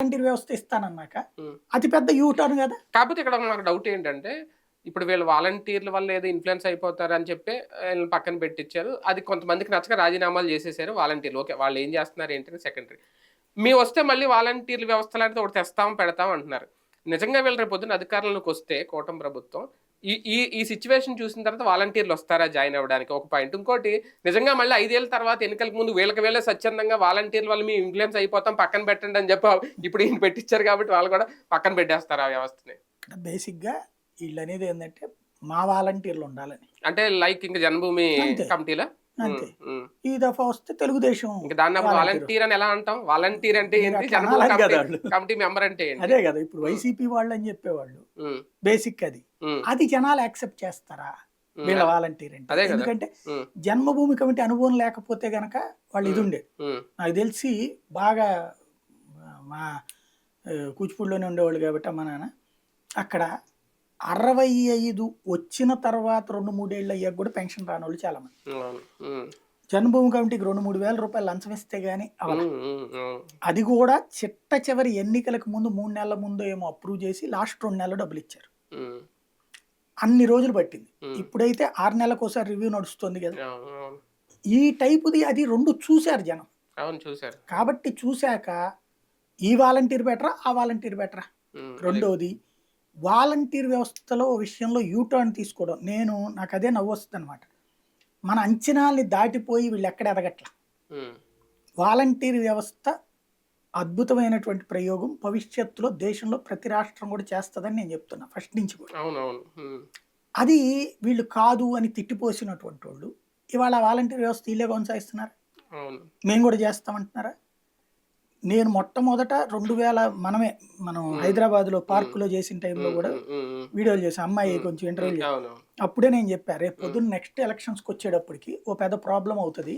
Volunteer వ్యవస్థ ఇస్తానన్నాక ఉమ్. అతిపెద్ద U turn కదా? కాకపోతే ఇక్కడ నాకు డౌట్ ఏంటంటే ఇప్పుడు వీళ్ళు వాలంటీర్ల వల్ల ఏదో ఇన్ఫ్లుయెన్స్ అయిపోతారు అని చెప్పి వీళ్ళని పక్కన పెట్టించారు. అది కొంతమందికి నచ్చక రాజీనామాలు చేసేసారు వాలంటీర్లు. ఓకే వాళ్ళు ఏం చేస్తున్నారు ఏంటని సెకండరీ మీ వస్తే మళ్ళీ వాలంటీర్ల వ్యవస్థ లాంటిది ఒకటి తెస్తాం పెడతాం అంటున్నారు. నిజంగా వీళ్ళు రేపు పొద్దున్న అధికారంలోకి వస్తే కూటమి ప్రభుత్వం ఈ ఈ ఈ సిచ్యువేషన్ చూసిన తర్వాత వాలంటీర్లు వస్తారా జాయిన్ అవ్వడానికి? ఒక పాయింట్ ఇంకోటి నిజంగా మళ్ళీ ఐదేళ్ళ తర్వాత ఎన్నికలకు ముందు వీళ్ళకి వీళ్ళే స్వచ్ఛందంగా వాలంటీర్ల వల్ల మేము ఇన్ఫ్లుయెన్స్ అయిపోతాం పక్కన పెట్టండి అని చెప్పి ఇప్పుడు ఈయన పెట్టించారు కాబట్టి వాళ్ళు కూడా పక్కన పెట్టేస్తారు ఆ వ్యవస్థని. ఇక్కడ బేసిక్గా వీళ్ళు అనేది ఏంటంటే మా వాలంటీర్లు ఉండాలని. అంటే లైక్ ఇంకా జన్మభూమి. కమిటీలా? అంతే. ఈ దఫా వస్తే తెలుగుదేశం దాన్ని వాలంటీర్. అని ఎలా అంటాం? వాలంటీర్ అంటే కమిటీ మెంబర్ అంటే అదే కదా ఇప్పుడు వైసీపీ వాళ్ళు అని చెప్పేవాళ్ళు బేసిక్ అది. అది జనాలు యాక్సెప్ట్ చేస్తారా? వీళ్ళ వాలంటీర్ అంటే. ఎందుకంటే జన్మభూమి కమిటీ అనుభవం లేకపోతే గనక వాళ్ళు ఇది ఉండే ఉమ్, నాకు తెలిసి బాగా మా కూచిపూడిలోనే ఉండేవాళ్ళు కాబట్టి మా నాన్న అక్కడ అరవై ఐదు వచ్చిన తర్వాత రెండు మూడేళ్ళు అయ్యాక కూడా పెన్షన్ రాని వాళ్ళు చాలా మంది జన్మభూమి కమిటీకి రెండు మూడు వేల రూపాయలు లంచం ఇస్తే గానీ అది కూడా చిట్ట చివరి ఎన్నికలకు ముందు మూడు నెలల ముందు ఏమో అప్రూవ్ చేసి లాస్ట్ రెండు నెలలు డబ్బులు ఇచ్చారు. అన్ని రోజులు పట్టింది. ఇప్పుడైతే ఆరు నెలలకు ఒకసారి రివ్యూ నడుస్తుంది కదా. ఈ టైపుది అది రెండు చూశారు జనం. అవును చూసారు కాబట్టి చూశాక ఈ వాలంటీర్ బెటరా ఆ వాలంటీర్ బెటరా? రెండోది వాలంటీర్ వ్యవస్థలో విషయంలో యూటర్న్ తీసుకోవడం నేను నాకు అదే నవ్వు వస్తుంది అనమాట మన అంచనాల్ని దాటిపోయి వీళ్ళు ఎక్కడ ఎదగట్ల వాలంటీర్ వ్యవస్థ అద్భుతమైనటువంటి ప్రయోగం భవిష్యత్తులో దేశంలో ప్రతి రాష్ట్రం కూడా చేస్తుందని నేను చెప్తున్నా ఫస్ట్ నుంచి కూడా. అది వీళ్ళు కాదు అని తిట్టిపోసినటువంటి వాళ్ళు ఇవాళ వాలంటీర్ వ్యవస్థ వీళ్ళే కొనసాగిస్తున్నారు? మేము కూడా చేస్తామంటున్నారా? నేను మొట్టమొదట రెండు వేల మనమే మనం హైదరాబాద్లో పార్కులో చేసిన టైంలో కూడా వీడియోలు చేసాం అమ్మాయి కొంచెం ఇంటర్వ్యూ అప్పుడే నేను చెప్పా రేపు పొద్దున్న నెక్స్ట్ ఎలక్షన్స్కి వచ్చేటప్పటికి ఓ పెద్ద ప్రాబ్లం అవుతుంది.